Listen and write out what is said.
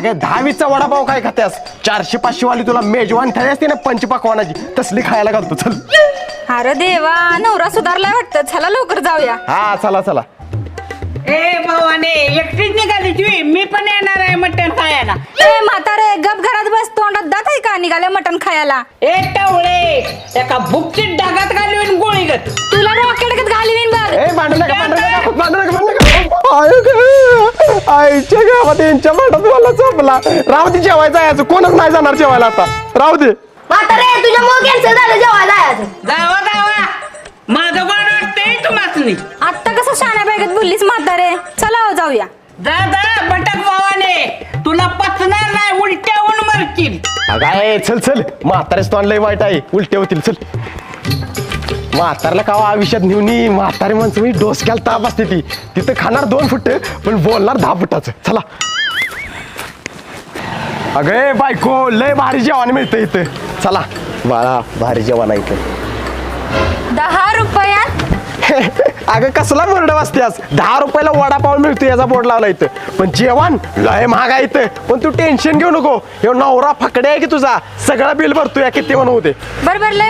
अगं दहावीचा वडापाव काय खात्यास? चारशे पाचशे वाली तुला मेजवान थाळी असते ना पंचपाकवानाची. तसली खायला घालतो चल. अरे देवा नवरा सुधारलाय वाटतं. चला लवकर जाऊया. हा चला चला. ए भावाने एकटीच निघाली तुम्ही मी पण येणार आहे मटण खायला. ए म्हातारे गप घरात बस तोंडात दात आहे का? निघाले मटण खायला. ए टावळे एका बुकची आईच्या गावात यांच्या मला चपला राहू दे जेवायचं आहे आज. कोणच नाही जाणार जेवायला आता. राहू दे. म्हातारे तुझ्या मुळे कॅन्सर झालं जेवायला जायचं. जावा जावा. माझं वाटतंय आत्ता कसं शाण्या बॅगेत बोललीस म्हातारे? चला हो जाऊया. जा जा बटक भावाने तुला पचणार नाही उलट्याहून मरतील. अगाय चल चल. म्हातारेच तो लय वाईट आहे. उलटे होतील चल. म्हातारला कावा आयुष्यात नेऊन ये. म्हातारे माणसं मी डोसक्याला ताप असते ती. तिथं खाणार दोन फुट पण बोलणार दहा फुटाचं. चला. अगे बायको लय भारी जेवण मिळतं इथं. चला. बाळा भारी जेवण आहे इथं. दहा रुपयात? अगं कसला बोर्ड वाजतेस दहा रुपयाला वडापाव मिळतो याचा बोर्ड लावला इथं. पण जेवण लय महाग आहे इथं. पण तू टेन्शन घेऊ नको. हे नवरा फकडे आहे की तुझा? सगळा बिल भरतो या किती म्हणू होते बरोबर लय